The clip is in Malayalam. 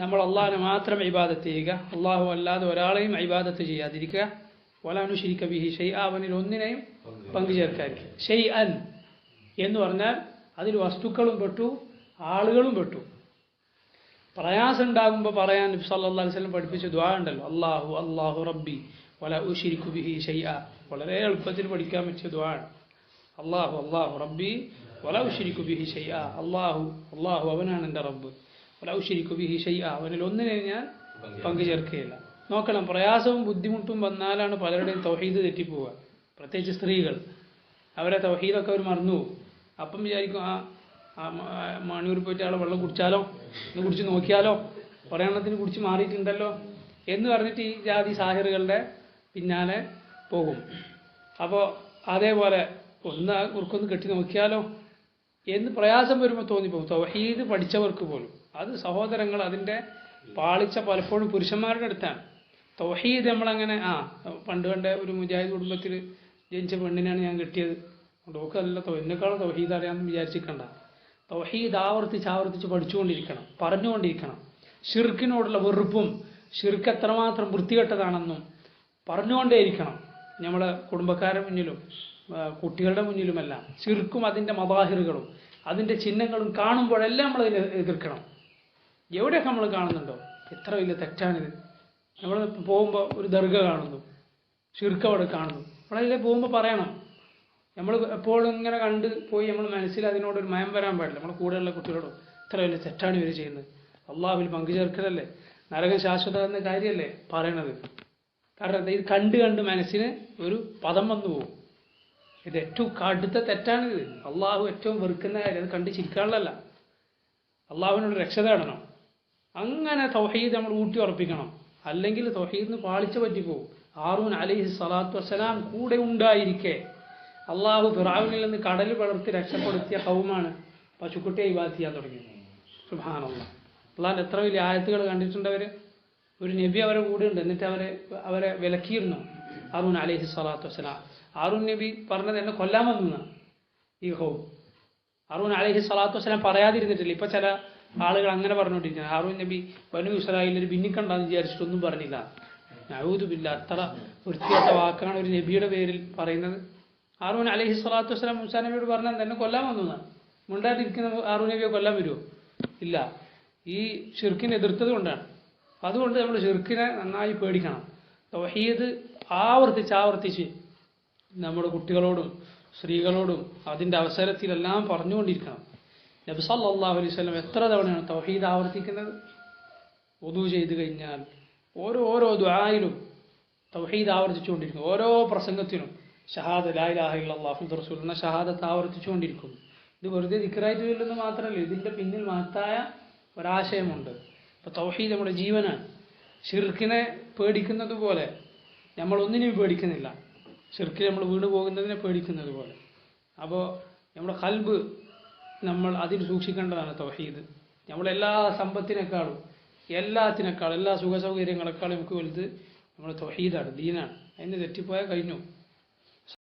നമ്മൾ അള്ളാഹിനെ മാത്രം ഇബാദത്ത് ചെയ്യുക. അള്ളാഹു അല്ലാതെ ഒരാളെയും ഇബാദത്ത് ചെയ്യാതിരിക്കുക. വലാനു ശരിക്ക ബിഹി ഷെയ് അവനിൽ ഒന്നിനെയും പങ്കു ചേർക്കാതിരിക്കുക. ഷെയ് അൻ എന്ന് പറഞ്ഞാൽ അതിൽ വസ്തുക്കളും പെട്ടു ആളുകളും പെട്ടു. പ്രയാസം ഉണ്ടാകുമ്പോൾ പറയാൻ അലൈഹി വസല്ലം പഠിപ്പിച്ച ദ്വാ ഉണ്ടല്ലോ. അള്ളാഹു അള്ളാഹു റബ്ബി വല ഉശിരിക്കു ബിഹി ഷൈഅ വളരെ എളുപ്പത്തിൽ പഠിക്കാൻ വെച്ച ദ്വാ അള്ളാഹു അല്ലാഹു റബ്ബി വല ഉശിരിക്കു ബിഹി ഷൈഅ അള്ളാഹു അള്ളാഹു അവനാണ് എന്റെ റബ്ബ്. വല ഉശിരിക്കു ബിഹി ഷൈഅ അവനിൽ ഒന്നിനെ ഞാൻ പങ്കു ചേർക്കുകയില്ല. നോക്കണം പ്രയാസവും ബുദ്ധിമുട്ടും വന്നാലാണ് പലരുടെയും തൗഹീദ് തെറ്റിപ്പോവുക. പ്രത്യേകിച്ച് സ്ത്രീകൾ. അവരെ തൗഹീദൊക്കെ അവർ മറന്നു പോകും. അപ്പം വിചാരിക്കും ആ മണിയൂർ പോയിട്ട് ആളെ വെള്ളം കുടിച്ചാലോ? ഒന്ന് കുടിച്ച് നോക്കിയാലോ? ഒരെണ്ണത്തിന് കുടിച്ച് മാറിയിട്ടുണ്ടല്ലോ? എന്ന് പറഞ്ഞിട്ട് ഈ ജാതി സാഹിറുകളുടെ പിന്നാലെ പോകും. അപ്പോൾ അതേപോലെ ഒന്ന് ആ കുറുക്കൊന്ന് കെട്ടി നോക്കിയാലോ? എന്ന് പ്രയാസം വരുമ്പോൾ തോന്നിപ്പോകും. തൗഹീദ് പഠിച്ചവർക്ക് പോലും. അത് സഹോദരങ്ങൾ അതിന്റെ പാളിച്ച പലപ്പോഴും പുരുഷന്മാരുടെ അടുത്താണ്. തൗഹീദ് നമ്മളങ്ങനെ ആ പണ്ട് കണ്ട ഒരു മുജാഹിദ് കുടുംബത്തിൽ ജനിച്ച പെണ്ണിനാണ് ഞാൻ കിട്ടിയത്. ഡോക്കല്ല എന്നെക്കാളും തൗഹീദ് അറിയാമെന്ന് വിചാരിച്ചിരിക്കണ്ട. തൗഹീദ് ആവർത്തിച്ച് ആവർത്തിച്ച് പഠിച്ചുകൊണ്ടിരിക്കണം പറഞ്ഞുകൊണ്ടിരിക്കണം. ഷിർക്കിനോടുള്ള വെറുപ്പും ഷിർക്ക് എത്രമാത്രം വൃത്തികെട്ടതാണെന്നും പറഞ്ഞുകൊണ്ടേയിരിക്കണം നമ്മളെ കുടുംബക്കാരുടെ മുന്നിലും കുട്ടികളുടെ മുന്നിലുമെല്ലാം. ഷിർക്കും അതിന്റെ മതാഹിറുകളും അതിന്റെ ചിഹ്നങ്ങളും കാണുമ്പോഴെല്ലാം നമ്മൾ അതിനെ എതിർക്കണം. എവിടെയൊക്കെ നമ്മൾ കാണുന്നുണ്ടോ? എത്ര വലിയ തെറ്റാണിത്. നമ്മൾ പോകുമ്പോൾ ഒരു ദർഗ കാണുന്നു. ഷിർക്ക് അവിടെ കാണുന്നു. നമ്മളതിലെ പോകുമ്പോൾ പറയണം. നമ്മൾ എപ്പോഴും ഇങ്ങനെ കണ്ട് പോയി നമ്മൾ മനസ്സിൽ അതിനോട് ഒരു മയം വരാൻ പാടില്ല. നമ്മൾ കൂടെയുള്ള കുട്ടികളോട് ഇത്ര വലിയ തെറ്റാണ് ഇവർ ചെയ്യുന്നത്. അള്ളാഹുവിൽ പങ്കു ചേർക്കലല്ലേ? നരകം ശാശ്വത എന്ന കാര്യമല്ലേ പറയണത്? കാരണം ഇത് കണ്ട് കണ്ട് മനസ്സിന് ഒരു പദം വന്നു പോകും ഇത് ഏറ്റവും കടുത്ത തെറ്റാണിത്. അള്ളാഹു ഏറ്റവും വെറുക്കുന്ന കാര്യം. അത് കണ്ട് ചിരിക്കാനുള്ളതല്ല. അള്ളാഹുവിനോട് രക്ഷ തേടണം. അങ്ങനെ തൗഹീദ് നമ്മൾ ഊട്ടി ഉറപ്പിക്കണം. അല്ലെങ്കിൽ തൗഹീദിന് പാളിച്ച പറ്റിപ്പോവും ആറൂൻ അലിഹി സ്വലാത്തു വസ്സലാം കൂടെ ഉണ്ടായിരിക്കെ. അള്ളാഹു ഫിറാവിനിൽ നിന്ന് കടൽ പടർത്തി രക്ഷപ്പെടുത്തിയ ഹൗമാണ് പശുക്കുട്ടിയെ ഇവാദ് ചെയ്യാൻ തുടങ്ങിയത്. സുബാനുള്ള അള്ളാഹിന്റെ എത്ര വലിയ ആയത്തുകൾ കണ്ടിട്ടുണ്ട് അവർ? ഒരു നബി അവരെ കൂടെ ഉണ്ട്. എന്നിട്ട് അവരെ അവരെ വിലക്കിയിരുന്നു ആറൂൻ അലിഹി സ്വലാത്തു വസ്സലാം. ആറൂൻ നബി പറഞ്ഞത് എന്നെ എന്നാ ഈ ഹൗ ഹാറൂൻ അലിഹി സ്വലാത്തു വസ്സലാം പറയാതിരുന്നിട്ടില്ല. ഇപ്പൊ ചില ആളുകൾ അങ്ങനെ പറഞ്ഞുകൊണ്ടിരിക്കുന്നത് ഹാറൂൻ നബി വനു ഇസ്രായേലിൽ ഭിന്നിക്കണ്ടെന്ന് വിചാരിച്ചിട്ടൊന്നും പറഞ്ഞില്ല. നഊദുബില്ല അത്ര വൃത്തിയാത്ത വാക്കാണ് ഒരു നബിയുടെ പേരിൽ പറയുന്നത്. ഹാറൂൻ അലഹി സ്വലാത്തു വസ്സലാം മുസാ നബിയോട് പറഞ്ഞാൽ തന്നെ കൊല്ലാൻ വന്നതാണ് മുണ്ടായിട്ടിരിക്കുന്ന ഹാറൂ നബിയെ കൊല്ലാൻ വരുമോ ഇല്ല. ഈ ഷിർക്കിനെ എതിർത്തത് കൊണ്ടാണ്. അതുകൊണ്ട് നമ്മൾ ഷിർക്കിനെ നന്നായി പേടിക്കണം. തൗഹീദ് ആവർത്തിച്ച് ആവർത്തിച്ച് നമ്മുടെ കുട്ടികളോടും സ്ത്രീകളോടും അതിന്റെ അവസരത്തിലെല്ലാം പറഞ്ഞുകൊണ്ടിരിക്കണം. നബി സല്ലാഹു അലൈഹി വസല്ലം എത്ര തവണയാണ് തൗഹീദ് ആവർത്തിക്കുന്നത്? ഒതു ചെയ്തു കഴിഞ്ഞാൽ ഓരോ ഓരോ ദ്വായിലും തൗഹീദ് ആവർത്തിച്ചുകൊണ്ടിരിക്കും. ഓരോ പ്രസംഗത്തിനും ഷഹാദ് മുഹമ്മദ് റസൂൽ എന്ന ഷഹാദത്ത് ആവർത്തിച്ചുകൊണ്ടിരിക്കും. ഇത് വെറുതെ ദിക്കറായിട്ട് വരില്ലെന്ന് മാത്രമല്ല ഇതിന്റെ പിന്നിൽ മഹത്തായ ഒരാശയമുണ്ട്. അപ്പോൾ തൗഹീദ് നമ്മുടെ ജീവനാണ്. ഷിർക്കിനെ പേടിക്കുന്നത് പോലെ നമ്മൾ ഒന്നിനെയും പേടിക്കുന്നില്ല. ഷിർക്കിൽ നമ്മൾ വീണ് പോകുന്നതിനെ പേടിക്കുന്നത് പോലെ. അപ്പോൾ നമ്മുടെ കൽബ് നമ്മൾ അതിൽ സൂക്ഷിക്കേണ്ടതാണ് തൗഹീദ്. നമ്മളെല്ലാ സമ്പത്തിനേക്കാളും എല്ലാത്തിനേക്കാളും എല്ലാ സുഖ സൗകര്യങ്ങളെക്കാളും നമുക്ക് വലുത് നമ്മുടെ തൊഹീദാണ് ദീനാണ്. അതിന് തെറ്റിപ്പോയാൽ കഴിഞ്ഞു.